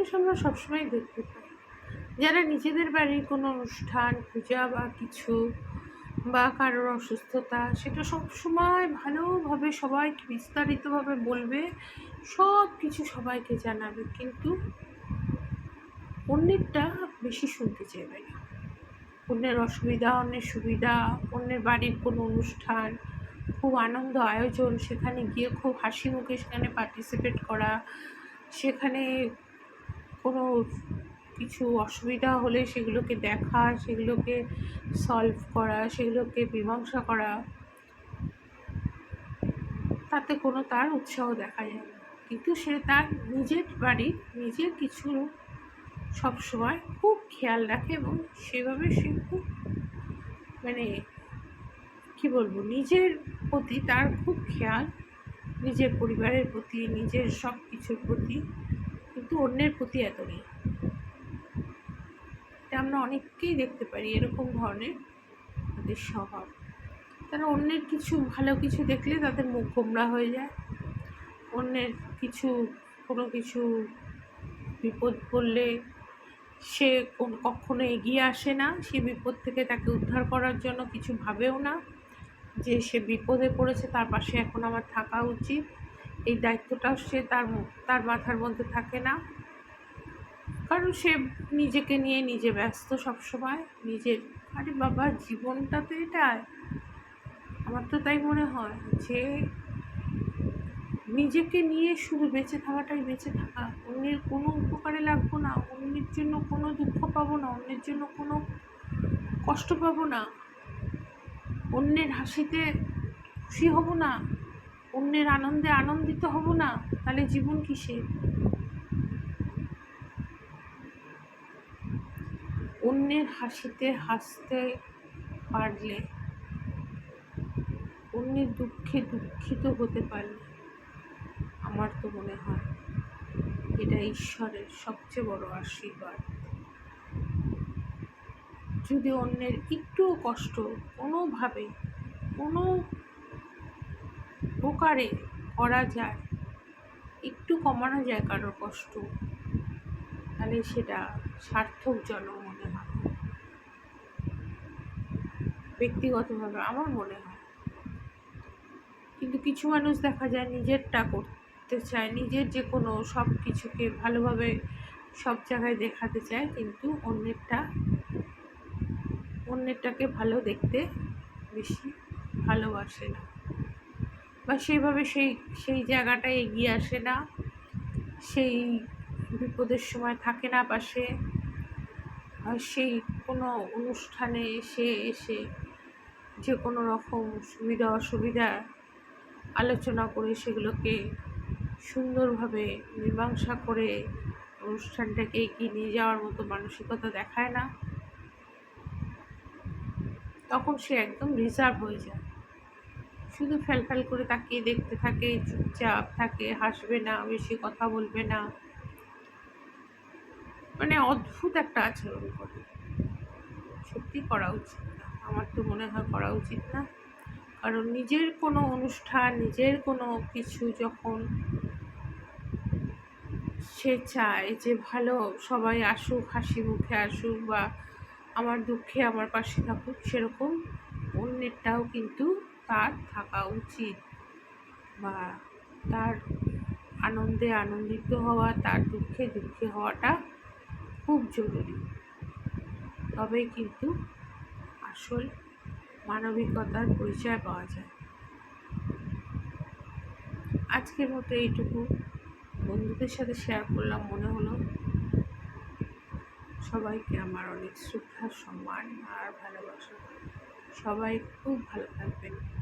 মানুষ আমরা সবসময় দেখতে পাই। যারা নিজেদের বাড়ির কোনো অনুষ্ঠান, পূজা বা কিছু বা কারোর অসুস্থতা, সেটা সবসময় ভালোভাবে সবাইকে বিস্তারিতভাবে বলবে সব কিছু সবাইকে জানাবে, কিন্তু অন্যেরটা বেশি শুনতে চাইবে না। অন্যের অসুবিধা, অন্যের সুবিধা, অন্যের বাড়ির কোনো অনুষ্ঠান, খুব আনন্দ আয়োজন, সেখানে গিয়ে খুব হাসি মুখে সেখানে পার্টিসিপেট করা, সেখানে কোনো কিছু অসুবিধা হলে সেগুলোকে দেখা, সেগুলোকে সলভ করা, সেগুলোকে মীমাংসা করা, তাতে কোনো তার উৎসাহ দেখা যায় না। কিন্তু সে তার নিজের বাড়ির নিজের কিছু সবসময় খুব খেয়াল রাখে এবং সেভাবে সে খুব মানে কি বলব, নিজের প্রতি তার খুব খেয়াল, নিজের পরিবারের প্রতি, নিজের সব কিছুর প্রতি কিন্তু অন্যের প্রতি এত নেই। এটা আমরা অনেককেই দেখতে পারি এরকম ধরনের তাদের স্বভাব। তারা অন্যের কিছু ভালো কিছু দেখলে তাদের মুখ গোমরা হয়ে যায়। অন্যের কিছু, কোনো কিছু বিপদ পড়লে সে কখনো এগিয়ে আসে না। সে বিপদ থেকে তাকে উদ্ধার করার জন্য কিছু ভাবেও না। যে সে বিপদে পড়েছে তার পাশে এখন আমার থাকা উচিত। এই দায়িত্বটাও সে তার তার মাথার মধ্যে থাকে না। কারণ সে নিজেকে নিয়ে নিজে ব্যস্ত সবসময়। নিজের, আরে বাবা, জীবনটা তো এটাই আমার তো তাই মনে হয় যে নিজেকে নিয়ে শুধু বেঁচে থাকাটাই বেঁচে থাকা। অন্যের কোনো উপকারে লাগবো না। অন্যের জন্য কোনো দুঃখ পাবো না। অন্যের জন্য কোনো কষ্ট পাবো না। অন্যের হাসিতে খুশি হব না। অন্যের আনন্দে আনন্দিত হব না, তাহলে জীবন কিসের? অন্যের হাসিতে হাসতে পারলে, অন্যের দুঃখে দুঃখিত হতে পারলে, আমার তো মনে হয় এটা ঈশ্বরের সবচেয়ে বড় আশীর্বাদ। যদি অন্যের একটুও কষ্ট কোনোভাবে, কোনো প্রকারে করা যায়। একটু কমানো যায় কারোর কষ্ট। তাহলে সেটা সার্থক জন্ম মনে হয়। ব্যক্তিগতভাবে আমার মনে হয়। কিন্তু কিছু মানুষ দেখা যায় নিজেরটা করতে চায়, নিজের যে কোনো সব কিছুকে ভালোভাবে সব জায়গায় দেখাতে চায়, কিন্তু অন্যেরটা, অন্যেরটাকে ভালো দেখতে বেশি ভালোবাসে না। বা সেইভাবে সেই সেই জায়গাটায় এগিয়ে আসে না। সেই বিপদের সময় থাকে না পাশে। সেই কোনো অনুষ্ঠানে এসে এসে যে কোনো রকম সুবিধা, অসুবিধা আলোচনা করে সেগুলোকে সুন্দরভাবে মীমাংসা করে অনুষ্ঠানটাকে এগিয়ে নিয়ে যাওয়ার মতো মানসিকতা দেখায় না। তখন সে একদম রিজার্ভ হয়ে যায়। শুধু ফ্যাল করে তাকিয়ে দেখতে থাকে, চুপচাপ থাকে, হাসবে না, বেশি কথা বলবে না। মানে অদ্ভুত একটা আচরণ করে। সত্যি করা উচিত না। আমার তো মনে হয় করা উচিত না। কারণ নিজের কোনো অনুষ্ঠান, নিজের কোনো কিছু যখন সে চায় যে ভালো, সবাই আসুক, হাসি মুখে আসুক বা আমার দুঃখে আমার পাশে থাকুক, সেরকম অন্যেরটাও কিন্তু তার থাকা উচিত বা তার আনন্দে আনন্দিত হওয়া, তার দুঃখে দুঃখে হওয়াটা খুব জরুরি। তবেই কিন্তু আসল মানবিকতার পরিচয় পাওয়া যায়। আজকের মতো এইটুকু। বন্ধুদের সাথে শেয়ার করলাম, মনে হলো সবাইকে আমার অনেক শ্রদ্ধা, সম্মান আর ভালোবাসা। সবাই খুব ভালো থাকবেন।